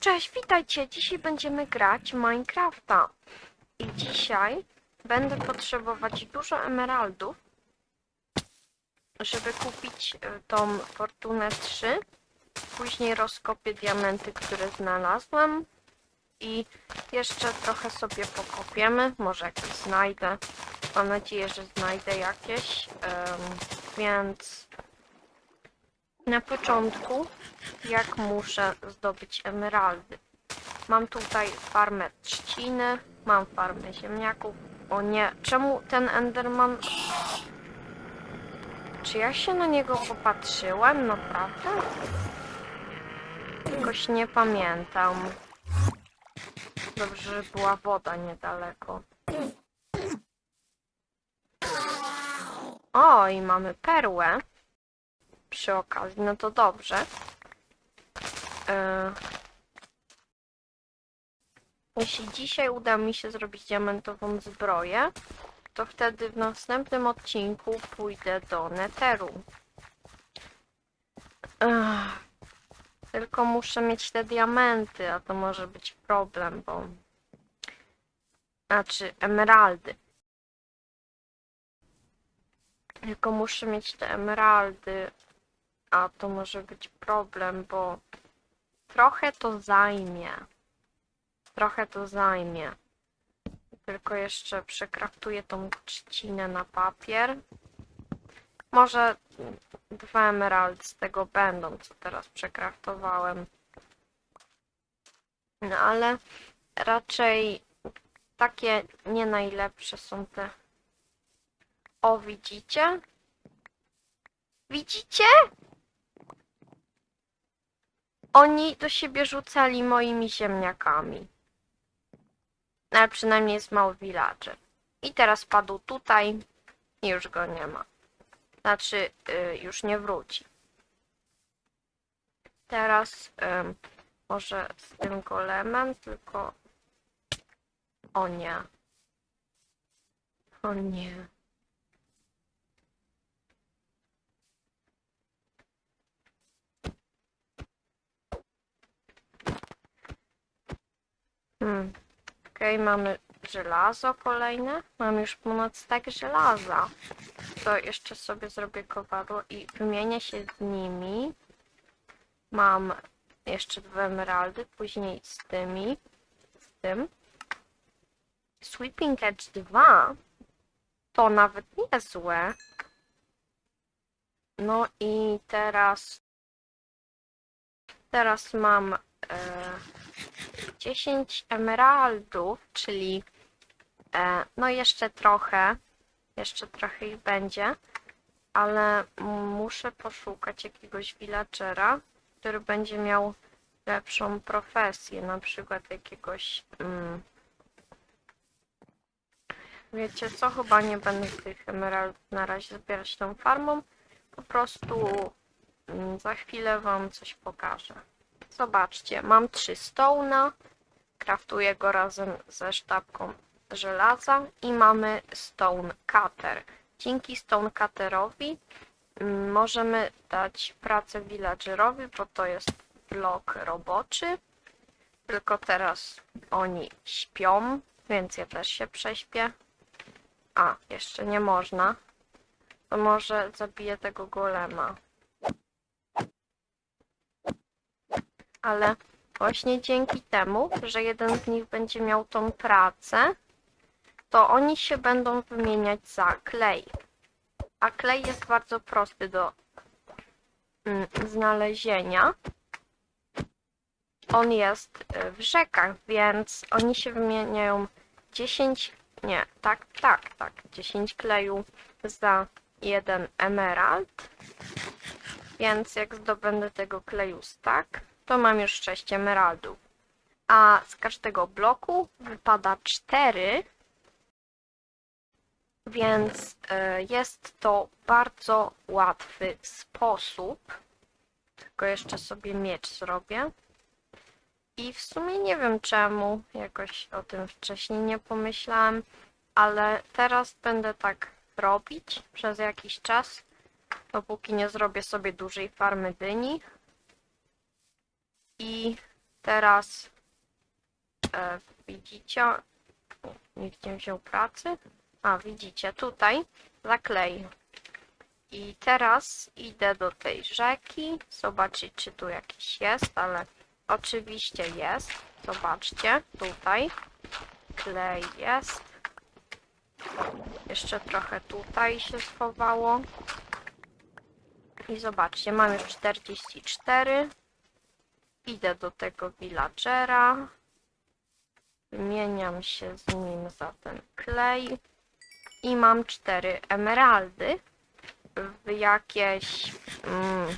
Cześć, witajcie! Dzisiaj będziemy grać Minecrafta. I dzisiaj będę potrzebować dużo emeraldów, żeby kupić e, tą Fortunę 3. Później rozkopię diamenty, które znalazłem. I jeszcze trochę sobie pokopiemy. Może jakieś znajdę. Mam nadzieję, że znajdę jakieś. em, więc na początku jak muszę zdobyć emeraldy. Mam tutaj farmę trzciny, mam farmę ziemniaków. O nie, czemu ten Enderman... Czy ja się na niego popatrzyłem? Naprawdę? Jakoś nie pamiętam. Dobrze, że była woda niedaleko. O, i mamy perłę. Przy okazji, no to dobrze. E, Jeśli dzisiaj uda mi się zrobić diamentową zbroję, to wtedy w następnym odcinku pójdę do Netheru. Tylko muszę mieć te diamenty, a to może być problem, bo... Znaczy, emeraldy. Tylko muszę mieć te emeraldy, a to może być problem, bo trochę to zajmie. Trochę to zajmie. Tylko jeszcze przekraftuję tą trzcinę na papier. Może dwa emeraldy z tego będą, co teraz przekraftowałem. No ale raczej takie nie najlepsze są te. O, widzicie? Widzicie? Oni do siebie rzucali moimi ziemniakami. No, Ale przynajmniej jest mały villager. I teraz padł tutaj i już go nie ma. Znaczy, y, już nie wróci. Teraz może z tym golemem, tylko... O nie. O nie. Hmm. Okej, mamy żelazo kolejne. Mam już ponad stak żelaza. To jeszcze sobie zrobię kowadło i wymienię się z nimi. Mam jeszcze dwa emeraldy, później z tymi. Z tym. Sweeping Edge 2 to nawet niezłe. No i teraz teraz mam e, 10 emeraldów, czyli e, no jeszcze trochę, jeszcze trochę ich będzie, ale muszę poszukać jakiegoś villagera, który będzie miał lepszą profesję, na przykład jakiegoś mm, wiecie co, chyba nie będę tych emeraldów na razie zbierać tą farmą, po prostu mm, za chwilę wam coś pokażę. Zobaczcie, mam trzy stołna, kraftuję go razem ze sztabką żelaza i mamy stone cutter. Dzięki stone cutterowi mm, możemy dać pracę villagerowi, bo to jest blok roboczy. Tylko teraz oni śpią, więc ja też się prześpię. A, jeszcze nie można. To może zabiję tego golema. Ale właśnie dzięki temu, że jeden z nich będzie miał tą pracę, to oni się będą wymieniać za klej. A klej jest bardzo prosty do mm, znalezienia. On jest y, w rzekach, więc oni się wymieniają 10, nie, tak, tak, tak, 10 kleju za jeden emerald. Więc jak zdobędę tego kleju stack, to mam już 6 emeraldów. A z każdego bloku wypada 4, więc y, jest to bardzo łatwy sposób. Tylko jeszcze sobie miecz zrobię. I w sumie nie wiem czemu, jakoś o tym wcześniej nie pomyślałem, ale teraz będę tak robić przez jakiś czas, dopóki nie zrobię sobie dużej farmy dyni. I teraz e, widzicie, nie wziął pracy. A, widzicie, tutaj zaklej. I teraz idę do tej rzeki, zobaczyć czy tu jakiś jest, ale oczywiście jest. Zobaczcie, tutaj klej jest. Jeszcze trochę tutaj się schowało. I zobaczcie, mam już 44. Idę do tego villagera. Wymieniam się z nim za ten klej. I mam 4 emeraldy. W jakieś mm,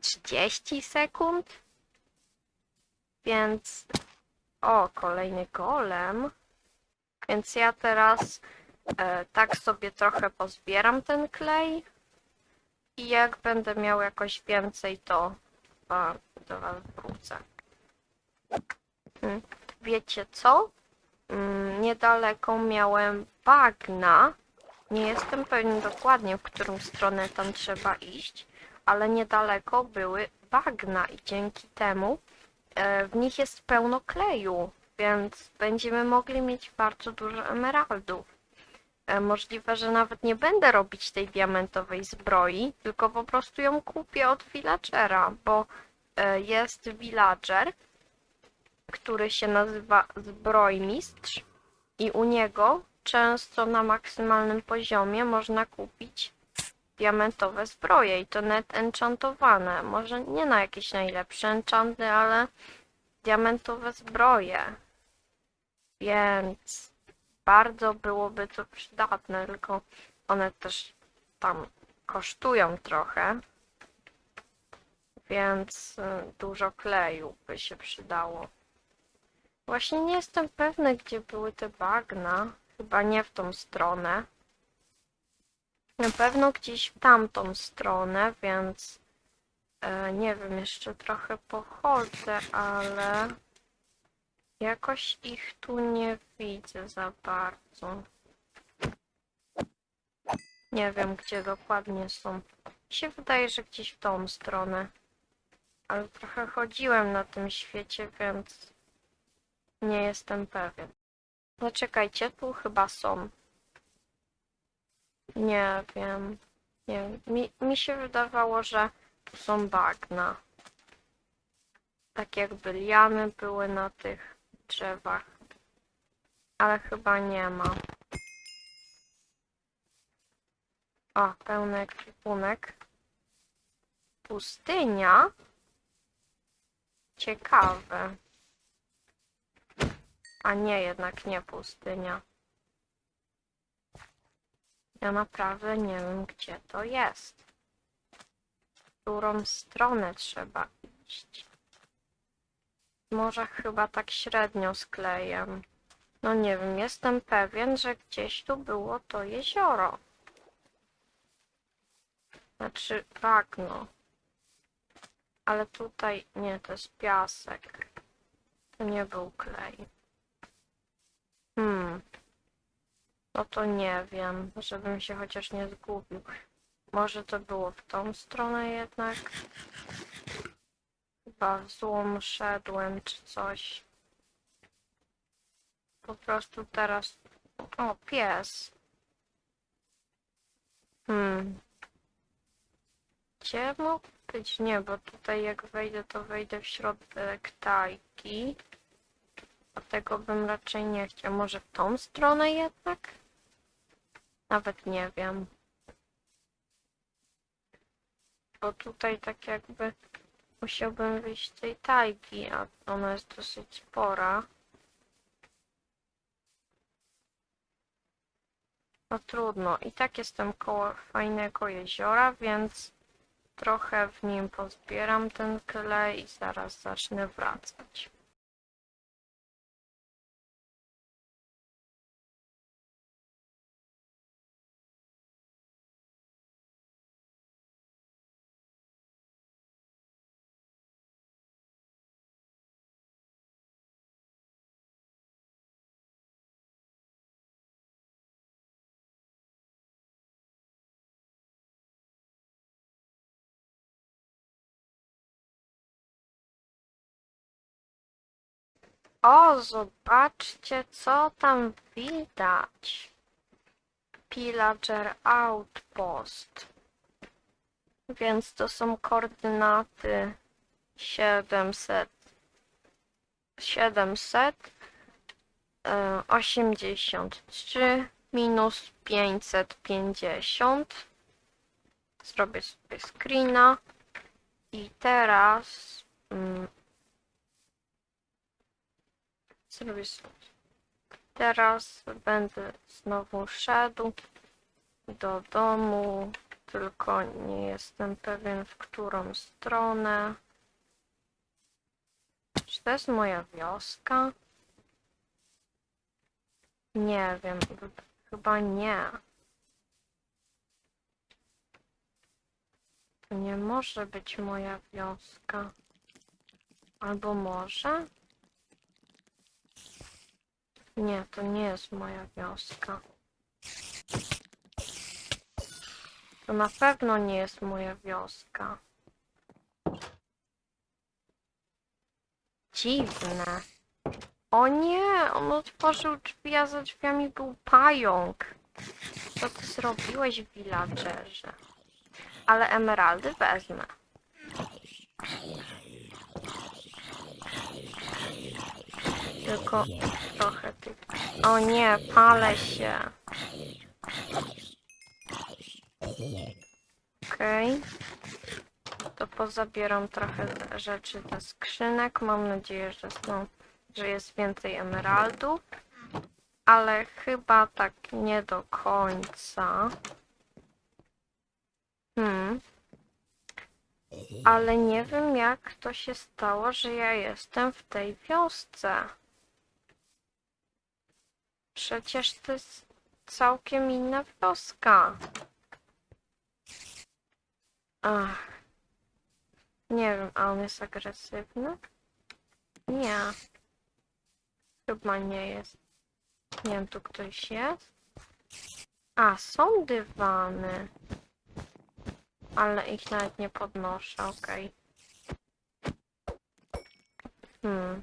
30 sekund. Więc o, kolejny golem. Więc ja teraz e, tak sobie trochę pozbieram ten klej. I jak będę miał jakoś więcej, to chyba do was wrócę. Mm, Wiecie co? Mm, Niedaleko miałem bagna. Nie jestem pewien dokładnie, w którą stronę tam trzeba iść, ale niedaleko były bagna i dzięki temu e, w nich jest pełno kleju, więc będziemy mogli mieć bardzo dużo emeraldów. E, Możliwe, że nawet nie będę robić tej diamentowej zbroi, tylko po prostu ją kupię od villagera, bo e, jest villager, który się nazywa Zbrojmistrz i u niego często na maksymalnym poziomie można kupić diamentowe zbroje i to net enchantowane. Może nie na jakieś najlepsze enchanty, ale diamentowe zbroje. Więc bardzo byłoby to przydatne, tylko one też tam kosztują trochę. Więc y, dużo kleju by się przydało. Właśnie nie jestem pewny, gdzie były te bagna. Chyba nie w tą stronę. Na pewno gdzieś w tamtą stronę, więc e, nie wiem, jeszcze trochę pochodzę, ale jakoś ich tu nie widzę za bardzo. Nie wiem, gdzie dokładnie są. Mi się wydaje, że gdzieś w tą stronę. Ale trochę chodziłem na tym świecie, więc nie jestem pewien. Zaczekajcie, tu chyba są. Nie wiem. Nie. Mi, mi się wydawało, że tu są bagna. Tak jakby liany były na tych drzewach. Ale chyba nie ma. O, pełny ekwipunek. Pustynia? Ciekawe. A nie, jednak nie pustynia. Ja naprawdę nie wiem, gdzie to jest. W którą stronę trzeba iść. Może chyba tak średnio skleję. No nie wiem, jestem pewien, że gdzieś tu było to jezioro. Znaczy bagno. Ale tutaj nie, to jest piasek. To nie był klej. Hmm. No to nie wiem, żebym się chociaż nie zgubił. Może to było w tą stronę jednak? Chyba w złą szedłem czy coś. Po prostu teraz... O, pies. Hmm. Gdzie mógł być? Nie, bo tutaj jak wejdę, to wejdę w środek tajki. A tego bym raczej nie chciał. Może w tą stronę jednak? Nawet nie wiem. Bo tutaj tak jakby musiałbym wyjść z tej tajki, a ona jest dosyć spora. No trudno. I tak jestem koło fajnego jeziora, więc trochę w nim pozbieram ten klej i zaraz zacznę wracać. O, zobaczcie, co tam widać. Pillager Outpost. Więc to są koordynaty 700. 700. e, 83 minus 550. Zrobię sobie screena. I teraz Teraz będę znowu szedł do domu, tylko nie jestem pewien w którą stronę. Czy to jest moja wioska? Nie wiem, chyba nie. To nie może być moja wioska. Albo może? Nie, to nie jest moja wioska. To na pewno nie jest moja wioska. Dziwne. O nie, on otworzył drzwi, a za drzwiami był pająk. Co ty zrobiłeś, villagerze? Ale emeraldy wezmę. Tylko trochę tych... O nie, palę się. Okej. To pozabieram trochę rzeczy ze skrzynek. Mam nadzieję, że, są, że jest więcej emeraldów. Ale chyba tak nie do końca. Hmm. Ale nie wiem, jak to się stało, że ja jestem w tej wiosce. Przecież to jest całkiem inna wioska. Ach. Nie wiem, a on jest agresywny? Nie. Chyba nie jest. Nie wiem, tu ktoś jest? A, są dywany. Ale ich nawet nie podnoszę, okej. Hmm.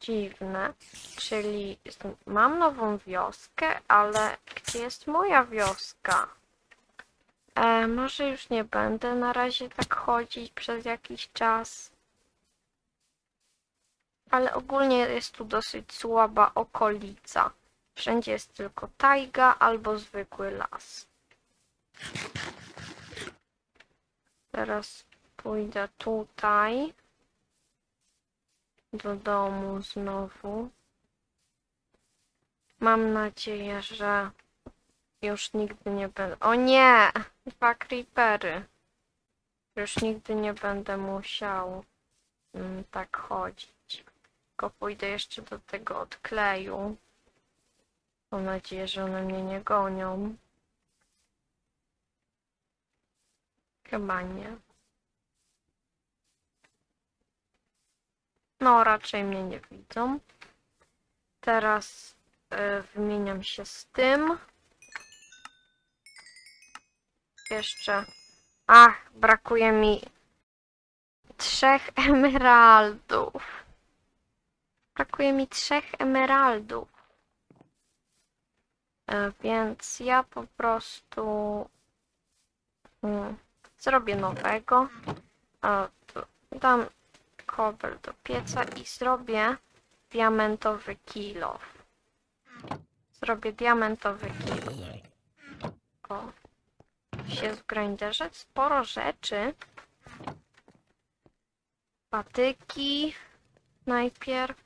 Dziwne. Czyli mam nową wioskę, ale gdzie jest moja wioska? E, może już nie będę na razie tak chodzić przez jakiś czas. Ale ogólnie jest tu dosyć słaba okolica. Wszędzie jest tylko tajga albo zwykły las. Teraz pójdę tutaj. Do domu znowu. Mam nadzieję, że już nigdy nie będę. O nie! Dwa creepery. Już nigdy nie będę musiał mm, tak chodzić. Tylko pójdę jeszcze do tego odkleju. Mam nadzieję, że one mnie nie gonią. Chyba nie. No, raczej mnie nie widzą. Teraz y, wymieniam się z tym. Jeszcze. Ach, brakuje mi trzech emeraldów. Brakuje mi trzech emeraldów. E, Więc ja po prostu mm, zrobię nowego. To dam kobel do pieca i zrobię diamentowy kilof. Zrobię diamentowy kilof. O, jest w grinderze sporo rzeczy. Patyki najpierw,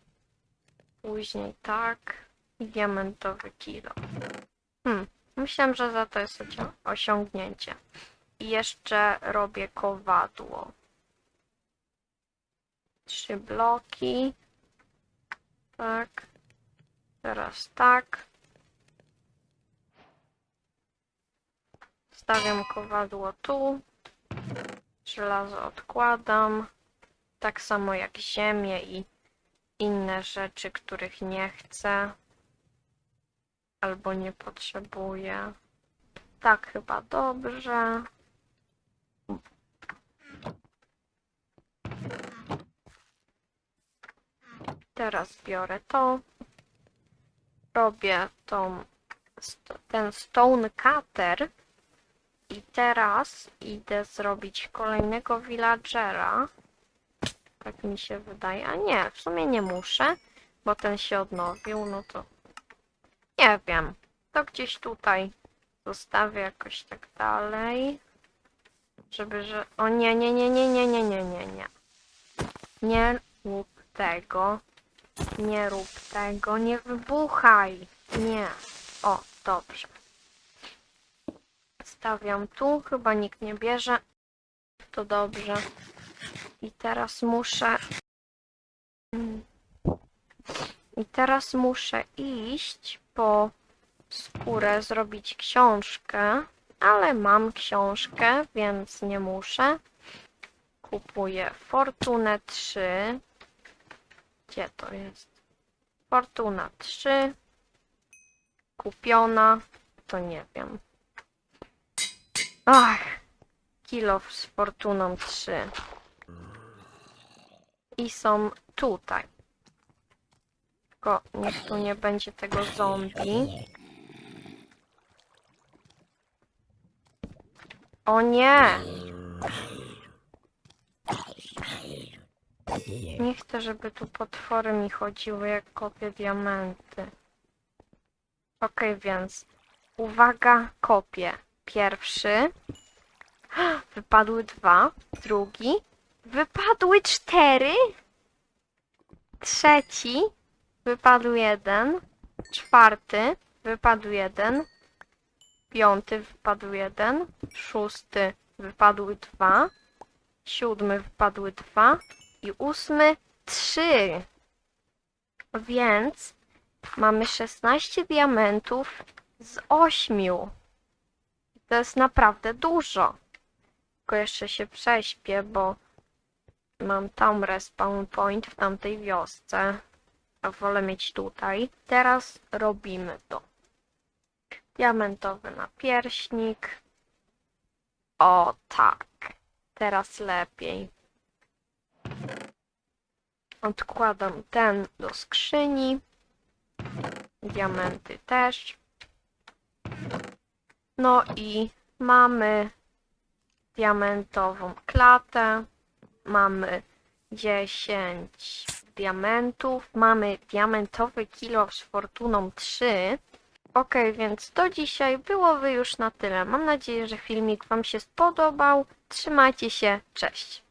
później tak diamentowy kilo. Hmm, myślę, że za to jest osią- osiągnięcie. I jeszcze robię kowadło. Trzy bloki. Tak. Teraz tak. Stawiam kowadło tu. Żelazo odkładam. Tak samo jak ziemię i inne rzeczy, których nie chcę. Albo nie potrzebuję. Tak chyba dobrze. Teraz biorę to. Robię tą, ten stone cutter. I teraz idę zrobić kolejnego villagera. Tak mi się wydaje. A nie, w sumie nie muszę, bo ten się odnowił, no to nie wiem. To gdzieś tutaj zostawię jakoś tak dalej. Żeby, że... O nie, nie, nie, nie, nie, nie, nie, nie, nie. Nie rób tego. Nie rób tego. Nie wybuchaj. Nie. O, dobrze. Stawiam tu. Chyba nikt nie bierze. To dobrze. I teraz muszę... I teraz muszę iść po skórę, zrobić książkę. Ale mam książkę, więc nie muszę. Kupuję Fortunę 3. Gdzie to jest? Fortuna 3. Kupiona. To nie wiem. Ach. Kilo z Fortuną 3. I są tutaj. Tylko niech tu nie będzie tego zombie. O nie! Nie chcę, żeby tu potwory mi chodziły, jak kopię diamenty. Okej, więc uwaga, kopię. Pierwszy. Wypadły dwa. Drugi. Wypadły cztery. Trzeci. Wypadł jeden. Czwarty. Wypadł jeden. Piąty wypadł jeden. Szósty wypadły dwa. Siódmy wypadły dwa. I ósmy trzy. Więc mamy 16 diamentów z ośmiu. To jest naprawdę dużo. Tylko jeszcze się prześpię, bo mam tam respawn point w tamtej wiosce. A wolę mieć tutaj. Teraz robimy to diamentowy napierśnik. O tak, teraz lepiej. Odkładam ten do skrzyni. Diamenty też. No i mamy diamentową klatę. Mamy 10 diamentów. Mamy diamentowy kilo z fortuną 3. Okej, więc to dzisiaj byłoby już na tyle. Mam nadzieję, że filmik Wam się spodobał. Trzymajcie się, cześć!